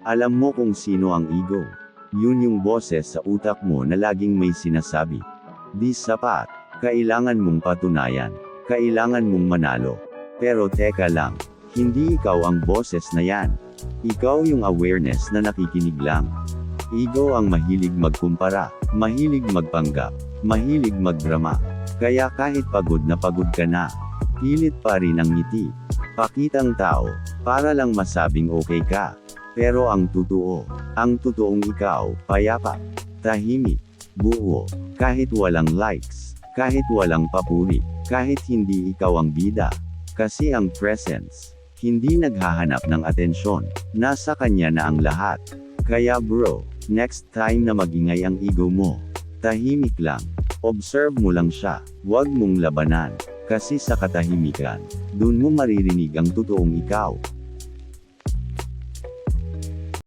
Alam mo kung sino ang ego. Yun yung boses sa utak mo na laging may sinasabi. Di sapat. Kailangan mong patunayan. Kailangan mong manalo. Pero teka lang. Hindi ikaw ang boses na yan. Ikaw yung awareness na nakikinig lang. Ego ang mahilig magkumpara, mahilig magpanggap, mahilig magdrama. Kaya kahit pagod na pagod ka na, pilit pa rin ang ngiti. Pakitang tao, para lang masabing okay ka. Pero ang totoo, ang totoong ikaw, payapa, tahimik, buo, kahit walang likes, kahit walang papuri, kahit hindi ikaw ang bida. Kasi ang presence, hindi naghahanap ng atensyon, nasa kanya na ang lahat. Kaya bro, next time na magingay ang ego mo, tahimik lang. Observe mo lang siya, huwag mong labanan. Kasi sa katahimikan, dun mo maririnig ang totoong ikaw.